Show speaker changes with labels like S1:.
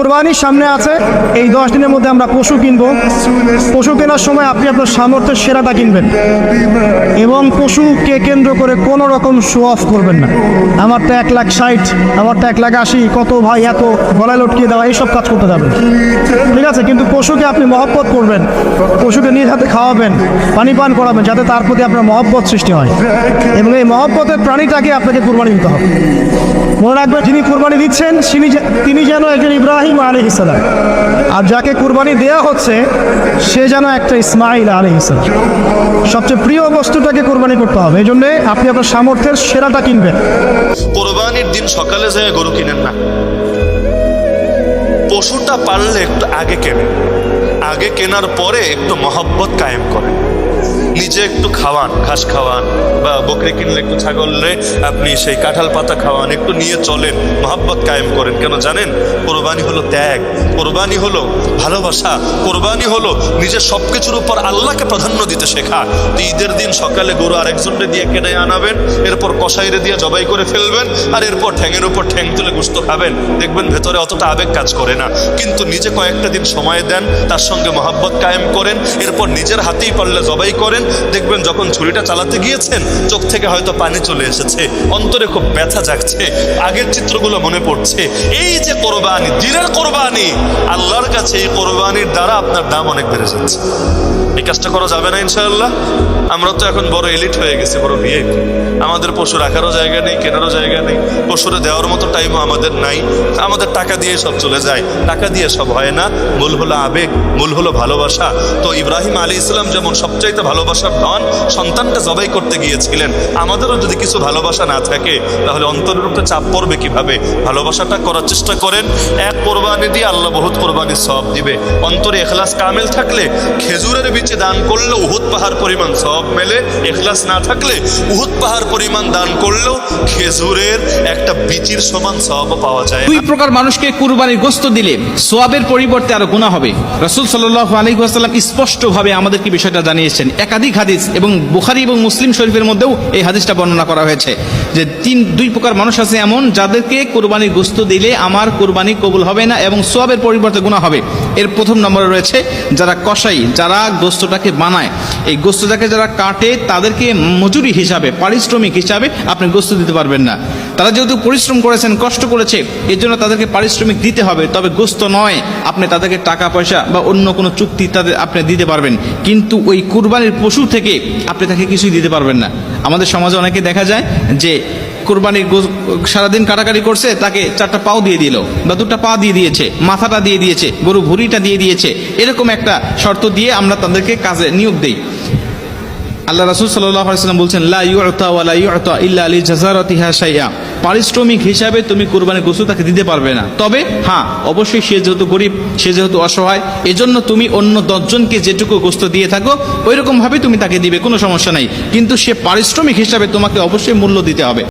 S1: কোরবানির সামনে আছে। এই দশ দিনের মধ্যে আমরা পশু কিনবো। পশু কেনার সময় আপনি আপনার সামর্থ্যের সেরাটা কিনবেন। এবং পশুকে কেন্দ্র করে কোনো রকম শো অফ করবেন না। আমারটা এক লাখ ষাট আমারটা এক লাখ আশি, কত ভাই এত গলায় লটকিয়ে দেওয়া, এইসব কাজ করতে যাবেন। ঠিক আছে? কিন্তু পশুকে আপনি মহব্বত করবেন, পশুকে নিজ হাতে খাওয়াবেন, পানি পান করাবেন, যাতে তার প্রতি আপনার মহব্বত সৃষ্টি হয়। এবং এই মহব্বতের প্রাণীটাকে আপনাকে কুরবানি দিতে হবে। মনে রাখবেন, যিনি কুরবানি দিচ্ছেন, তিনি তিনি যেন একজন ইব্রাহিম আলী ইসলাম আর যাকে কুরবানি দেয়া হচ্ছে, সে যেন একটা ইসমাইল আলী ইসলাম সবচেয়ে প্রিয় বস্তুটাকে কুরবানি করতে হবে। এই জন্যে আপনি আপনার সামর্থ্যের সেরাটা কিনবেন।
S2: কোরবানির দিন সকালে যেয়ে গরু কিনেন না, পশুটা পারলে একটু আগে কেনেন। আগে কেনার পরে একটু মহব্বত কায়েম করেন। নিজে একটু খাওয়ান, ঘাস খাওয়ান বা বকরি কিনলে একটু ছাগলরে আপনি সেই কাঁঠাল পাতা খাওয়ান, একটু নিয়ে চলেন, মহব্বত কায়েম করেন। কেন জানেন? কোরবানি হলো ত্যাগ, কোরবানি হলো ভালোবাসা, কোরবানি হলো নিজের সব কিছুর উপর আল্লাহকে প্রাধান্য দিতে শেখা। তো ঈদের দিন সকালে গরু আরেকজনরে দিয়ে কেটে আনাবেন, এরপর কষাইরে দিয়ে জবাই করে ফেলবেন, আর এরপর ঠ্যাঙের উপর ঠ্যাং তুলে গুস্ত খাবেন। দেখবেন ভেতরে অতটা আবেগ কাজ করে না। কিন্তু নিজে কয়েকটা দিন সময় দেন, তার সঙ্গে মহাব্বত কায়েম করেন, এরপর নিজের হাতেই পারলে জবাই করেন দেখবেন যখন ছুরিটা চালাতে গিয়েছেন, চোখ থেকে হয়তো পানি চলে এসেছে, অন্তরে খুব ব্যথা জাগছে, আগের চিত্রগুলো মনে পড়ছে। এই যে কোরবানি, দিনের কোরবানি, আল্লাহর কাছে এই কোরবানির দ্বারা আপনার দাম অনেক বেড়ে যাচ্ছে। এই কাজটা করা যাবে না ইনশাআল্লাহ। আমরা তো এখন বড় এলিট হয়ে গেছি, বড় বিয়ে। আমাদের পশু রাখারও জায়গা নেই, কেনারও জায়গা নেই। পশুরে দেওয়ার মতো টাইমও আমাদের নাই। আমাদের টাকা দিয়ে সব চলে যায়। টাকা দিয়ে সব হয় না। মূল হলো আবেগ, মূল হলো ভালোবাসা। তো ইব্রাহিম আলী ইসলাম যেমন সবচাইতে ভালোবাসার ধন সন্তানটা জবাই করতে গিয়েছিলেন। আমাদেরও যদি কিছু ভালোবাসা না থাকে, তাহলে অন্তরের উপরে চাপ পড়বে কীভাবে? ভালোবাসাটা করার চেষ্টা করেন। এক কোরবানি দিয়ে আল্লাহ বহুত কোরবানির সব দিবে। অন্তরে এখলাস কামেল থাকলে, খেজুরের বিচে দান করলে উহুদ পাহাড় পরিমাণ সব মেলে। এখলাস না থাকলে উহুদ পাহাড় পরিমাণ দান করলেও খেজুরের একটা বিচির সমান সব পাওয়া যায়
S3: দুই প্রকার মানুষকে কুরবানির গোস্ত দিলে সোয়াবের পরিবর্তে আরও গুণা হবে। রসুল সাল্লাহ আলী আসাল্লাম স্পষ্টভাবে আমাদেরকে বিষয়টা জানিয়েছেন। একাধিক হাদিস এবং বুখারি এবং মুসলিম শরীফের মধ্যেও এই হাদিসটা বর্ণনা করা হয়েছে। যে তিন, দুই প্রকার মানুষ আছে এমন যাদেরকে কুরবানির গোস্ত দিলে আমার কোরবানি কবুল হবে না এবং সোয়াবের পরিবর্তে গুণা হবে। এর প্রথম নম্বরে রয়েছে যারা কসাই, যারা গোস্তটাকে বানায়। এই গোস্তটাকে যারা কাটে, তাদেরকে মজুরি হিসাবে, পারিশ্রমিক হিসাবে আপনি গোস্ত দিতে পারবেন না। তারা যেহেতু পরিশ্রম করেছেন, কষ্ট করেছে এর জন্য তাদেরকে পারিশ্রমিক দিতে হবে। তবে গোস্ত নয়, আপনি তাদেরকে টাকা, পয়সা বা অন্য কোনো চুক্তি তাদের আপনি দিতে পারবেন। কিন্তু ওই কুরবানির পশু থেকে আপনি তাকে কিছুই দিতে পারবেন না। আমাদের সমাজে অনেকে দেখা যায় যে কোরবানির সারাদিন কাটাকাটি করছে, তাকে চারটা পাও দিয়ে দিল। বা দুটা পা দিয়ে দিয়েছে, মাথাটা দিয়ে দিয়েছে, গরু ভুঁড়িটা দিয়ে দিয়েছে। এরকম একটা শর্ত দিয়ে আমরা তাদেরকে কাজে নিয়োগ দিই। আল্লাহ রাসুল সাল্লাম বলছেন পারিশ্রমিক হিসাবে তুমি কুরবানি গোসু তাকে দিতে পারবে না। তবে হ্যাঁ অবশ্যই সে যেহেতু গরিব, সে যেহেতু অসহায়, এজন্য তুমি অন্য দশজনকে যেটুকু গোস্ত দিয়ে থাকো ওই রকম ভাবে তুমি তাকে দিবে, কোনো সমস্যা নাই। কিন্তু সে পারিশ্রমিক হিসাবে তোমাকে অবশ্যই মূল্য দিতে হবে।